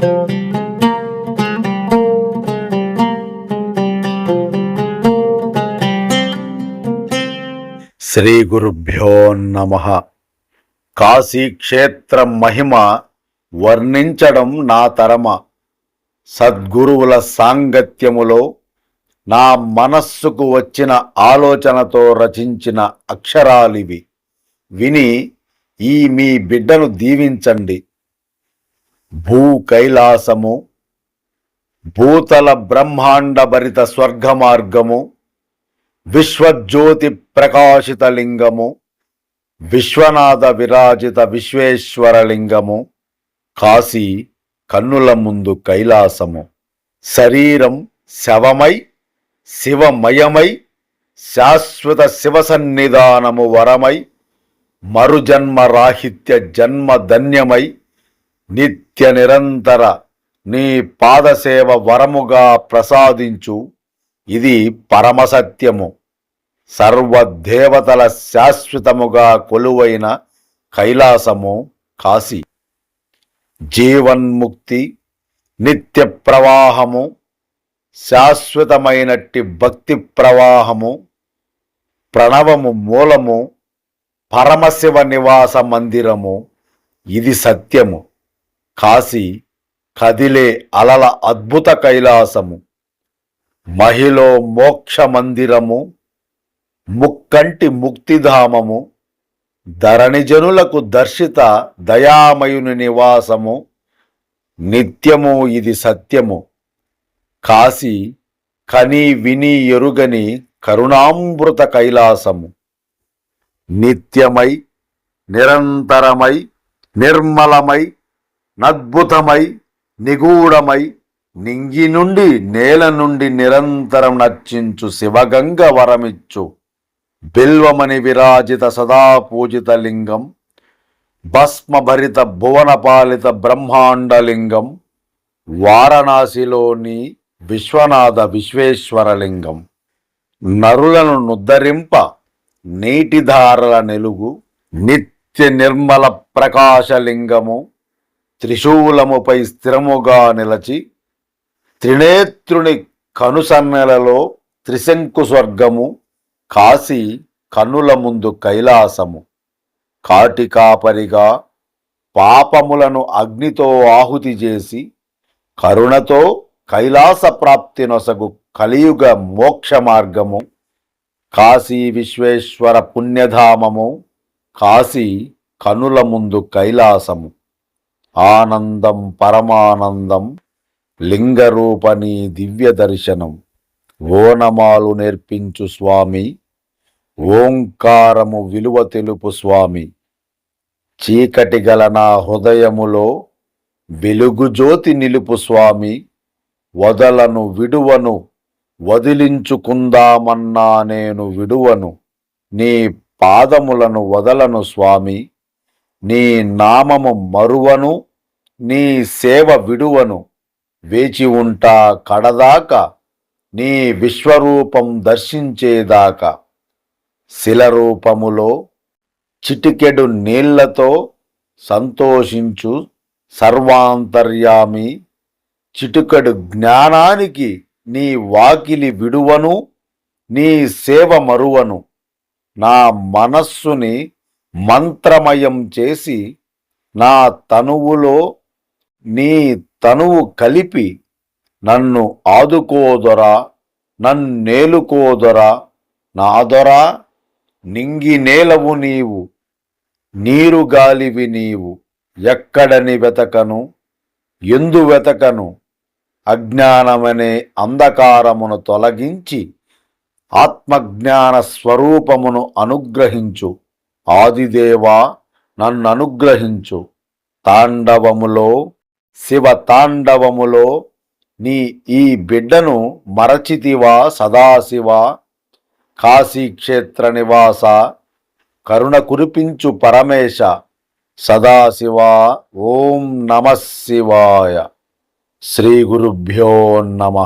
శ్రీ గురుభ్యో నమ. కాశీక్షేత్ర మహిమ వర్ణించడం నా తరమ. సద్గురువుల సాంగత్యములో నా మనస్సుకు వచ్చిన ఆలోచనతో రచించిన అక్షరాలివి. విని ఈ మీ బిడ్డను దీవించండి. భూ కైలాసము భూతల బ్రహ్మాండ భరిత స్వర్గ మార్గము విశ్వజ్యోతి ప్రకాశిత లింగము విశ్వనాథ విరాజిత విశ్వేశ్వరలింగము కాశీ కన్నుల ముందు కైలాసము. శరీరం శవమై శివమయమై శాశ్వత శివ సన్నిధానము వరమై మరుజన్మ రాహిత్య జన్మ ధన్యమై నిత్య నిరంతర నీ పాదసేవ వరముగా ప్రసాదించు. ఇది పరమసత్యము. సర్వదేవతల శాశ్వతముగా కొలువైన కైలాసము కాశీ. జీవన్ముక్తి నిత్య ప్రవాహము శాశ్వతమైనట్టి భక్తి ప్రవాహము ప్రణవము మూలము పరమశివ నివాస మందిరము. ఇది సత్యము. కాశీ కదిలే అలల అద్భుత కైలాసము. మహిలో మోక్ష మందిరము ముక్కంటి ముక్తిధామము ధరణిజనులకు దర్శిత దయామయుని నివాసము. నిత్యము ఇది సత్యము. కాశీ కని విని ఎరుగని కరుణామృత కైలాసము. నిత్యమై నిరంతరమై నిర్మలమై నద్భుతమై నిగూఢమై నింగి నుండి నేల నుండి నిరంతరం నర్చించు శివగంగ వరమిచ్చు. బిల్వమణి విరాజిత సదా పూజిత లింగం. భస్మభరిత భువనపాలిత బ్రహ్మాండలింగం వారణాసిలోని విశ్వనాథ విశ్వేశ్వరలింగం నరులను నుద్దరింప నీటిధారల నెలుగు. నిత్య నిర్మల ప్రకాశలింగము త్రిశూలముపై స్థిరముగా నిలచి త్రినేత్రుని కనుసన్నెలలో త్రిశంకు స్వర్గము కాశీ కన్నుల ముందు కైలాసము. కాటికాపరిగా పాపములను అగ్నితో ఆహుతి చేసి కరుణతో కైలాస ప్రాప్తి నొసగు కలియుగ మోక్ష మార్గము కాశీ విశ్వేశ్వర పుణ్యధామము కాశీ కనుల ముందు కైలాసము. ఆనందం పరమానందం లింగరూపని దివ్య దర్శనం ఓనమాలు నేర్పించు స్వామి ఓంకారము విలువ తెలుపు స్వామి. చీకటి గల నా హృదయములో వెలుగు జ్యోతి నిలుపు స్వామి. వదలను విడువను వదిలించుకుందామన్నా నేను విడువను. నీ పాదములను వదలను స్వామి. నీ నామము మరువను నీ సేవ విడువను. వేచి ఉంటా కడదాకా నీ విశ్వరూపం దర్శించేదాకా. శిలరూపములో చిటికెడు నీళ్ళతో సంతోషించు సర్వాంతర్యామి. చిటికెడు జ్ఞానానికి నీ వాకిలి విడువను నీ సేవ మరువను. నా మనస్సుని మంత్రమయం చేసి నా తనువులో నీ తనువు కలిపి నన్ను ఆదుకోదొరా నన్నేలుకోదొరా నాదొరా నింగి నేలవు నీవు నీరు గాలివి నీవు ఎక్కడని వెతకను ఎందు వెతకను అజ్ఞానమనే అంధకారమును తొలగించి ఆత్మజ్ఞాన స్వరూపమును అనుగ్రహించు. ఆదిదేవా నన్ను అనుగ్రహించు తాండవములో శివ తాండవములో నీ ఈ బిడ్డను మరచితివా సదాశివ. కాశీక్షేత్ర నివాస కరుణ కురిపించు పరమేశ సదాశివ ఓం నమ శివాయ. శ్రీ గురుభ్యో నమ.